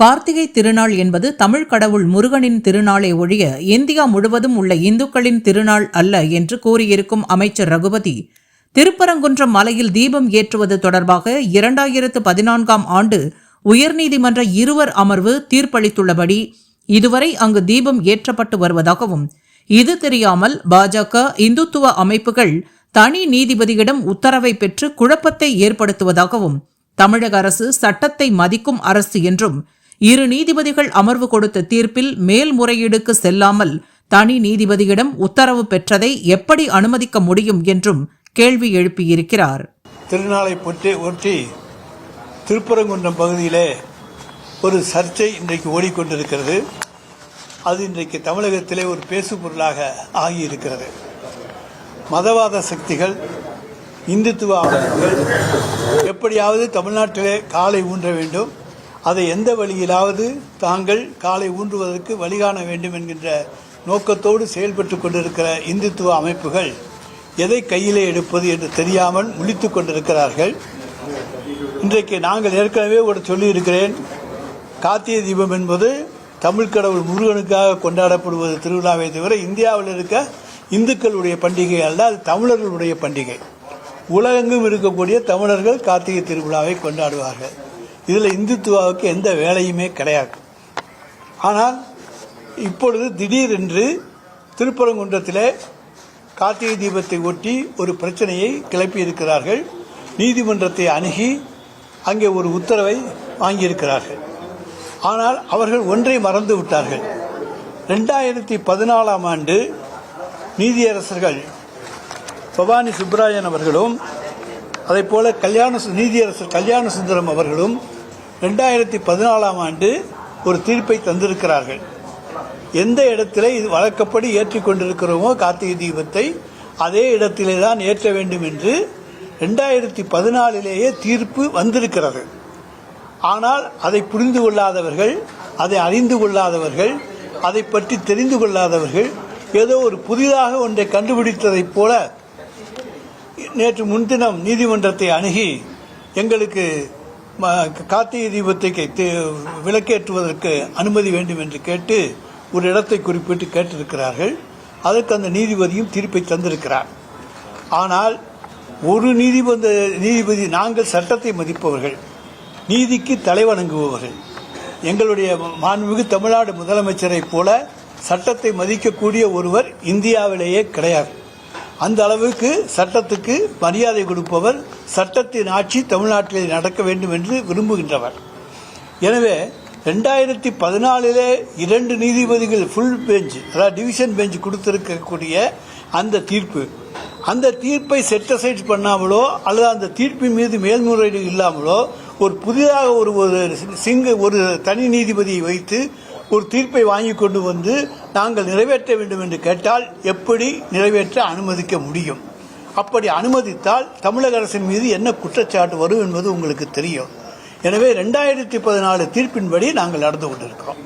கார்த்திகை திருநாள் என்பது தமிழ் கடவுள் முருகனின் திருநாளை ஒழிய இந்தியா முழுவதும் உள்ள இந்துக்களின் திருநாள் அல்ல என்று கூறியிருக்கும் அமைச்சர் ரகுபதி. திருப்பரங்குன்றம் மலையில் தீபம் ஏற்றுவது தொடர்பாக இரண்டாயிரத்து பதினான்காம் ஆண்டு உயர்நீதிமன்ற இருவர் அமர்வு தீர்ப்பளித்துள்ளபடி இதுவரை அங்கு தீபம் ஏற்றப்பட்டு வருவதாகவும் இது தெரியாமல் பாஜக இந்துத்துவ அமைப்புகள் தனி நீதிபதியிடம் உத்தரவை பெற்று குழப்பத்தை ஏற்படுத்துவதாகவும் தமிழக அரசு சட்டத்தை மதிக்கும் அரசு என்றும் இரு நீதிபதிகள் அமர்வு கொடுத்த தீர்ப்பில் மேல்முறையீடுக்கு செல்லாமல் தனி நீதிபதியிடம் உத்தரவு பெற்றதை எப்படி அனுமதிக்க முடியும் என்றும் கேள்வி எழுப்பியிருக்கிறார். திருநாளை பொற்றி ஒட்டி திருப்பரங்குன்றம் பகுதியிலே ஒரு சர்ச்சை இன்றைக்கு ஓடிக்கொண்டிருக்கிறது. அது இன்றைக்கு தமிழகத்திலே ஒரு பேசு பொருளாக ஆகியிருக்கிறது. மதவாத சக்திகள் இந்துத்துவ அமைப்புகள் எப்படியாவது தமிழ்நாட்டிலே காலை ஊன்ற வேண்டும். அதை எந்த வழியிலாவது தாங்கள் காலை ஊன்றுவதற்கு வழிகாண வேண்டும் என்கின்ற நோக்கத்தோடு செயல்பட்டு கொண்டிருக்கிற இந்துத்துவ அமைப்புகள் எதை கையிலே எடுப்பது என்று தெரியாமல் முழித்துக் கொண்டிருக்கிறார்கள். இன்றைக்கு நாங்கள் ஏற்கனவே ஒரு சொல்லியிருக்கிறேன் கார்த்திகை தீபம் என்பது தமிழ் கடவுள் முருகனுக்காக கொண்டாடப்படுவது திருவிழாவை தவிர இந்தியாவில் இருக்க இந்துக்களுடைய பண்டிகை அல்ல அது தமிழர்களுடைய பண்டிகை. உலகெங்கும் இருக்கக்கூடிய தமிழர்கள் கார்த்திகை திருவிழாவை கொண்டாடுவார்கள். இதில் இந்துத்துவாவுக்கு எந்த வேலையுமே கிடையாது. ஆனால் இப்பொழுது திடீரென்று திருப்பரங்குன்றத்திலே கார்த்திகை தீபத்தை ஒட்டி ஒரு பிரச்சனையை கிளப்பியிருக்கிறார்கள். நீதிமன்றத்தை அணுகி அங்கே ஒரு உத்தரவை வாங்கியிருக்கிறார்கள். ஆனால் அவர்கள் ஒன்றை மறந்து விட்டார்கள். ரெண்டாயிரத்தி பதினாலாம் ஆண்டு நீதியரசர்கள் பவானி சுப்ராயன் அவர்களும் அதே போல கல்யாண சு- நீதியரசர் கல்யாண சுந்தரம் அவர்களும் ரெண்டாயிரத்தி பதினாலாம் ஆண்டு ஒரு தீர்ப்பை தந்திருக்கிறார்கள். எந்த இடத்துல இது வழக்கப்படி ஏற்றிக்கொண்டிருக்கிறோமோ கார்த்திகை தீபத்தை அதே இடத்திலே தான் ஏற்ற வேண்டும் என்று ரெண்டாயிரத்தி பதினாலிலேயே தீர்ப்பு வந்திருக்கிறது. ஆனால் அதை புரிந்து கொள்ளாதவர்கள் அதை அறிந்து கொள்ளாதவர்கள் அதை பற்றி தெரிந்து கொள்ளாதவர்கள் ஏதோ ஒரு புதிதாக ஒன்றை கண்டுபிடித்ததைப் போல நேற்று முன்தினம் நீதிமன்றத்தை அணுகி எங்களுக்கு கார்த்திகை தீபத்தை விளக்கேற்றுவதற்கு அனுமதி வேண்டும் என்று கேட்டு ஒரு இடத்தை குறிப்பிட்டு கேட்டிருக்கிறார்கள். அதற்கு அந்த நீதிபதியும் தீர்ப்பை தந்திருக்கிறார். ஆனால் ஒரு நீதிபதி நீதிபதி நாங்கள் சட்டத்தை மதிப்பவர்கள் நீதிக்கு தலைவணங்குபவர்கள் எங்களுடைய மாண்புமிகு தமிழ்நாடு முதலமைச்சரைப் போல சட்டத்தை மதிக்கக்கூடிய ஒருவர் இந்தியாவிலேயே கிடையாது. அந்த அளவுக்கு சட்டத்துக்கு மரியாதை கொடுப்பவர் சட்டத்தின் ஆட்சி தமிழ்நாட்டில் நடக்க வேண்டும் என்று விரும்புகின்றவர். எனவே ரெண்டாயிரத்தி பதினாலிலே இரண்டு நீதிபதிகள் ஃபுல் பெஞ்ச் அதாவது டிவிஷன் பெஞ்ச் கொடுத்திருக்கக்கூடிய அந்த தீர்ப்பு. அந்த தீர்ப்பை செட்டசைட் பண்ணாமலோ அல்லது அந்த தீர்ப்பின் மீது மேல்முறையீடு இல்லாமலோ ஒரு புதிதாக ஒரு ஒரு சிங்க ஒரு தனி நீதிபதியை வைத்து ஒரு தீர்ப்பை வாங்கி கொண்டு வந்து நாங்கள் நிறைவேற்ற வேண்டும் என்று கேட்டால் எப்படி நிறைவேற்ற அனுமதிக்க முடியும்? அப்படி அனுமதித்தால் தமிழக அரசின் மீது என்ன குற்றச்சாட்டு வரும் என்பது உங்களுக்கு தெரியும். எனவே ரெண்டாயிரத்தி பதினாலு தீர்ப்பின்படி நாங்கள் நடந்து கொண்டிருக்கிறோம்.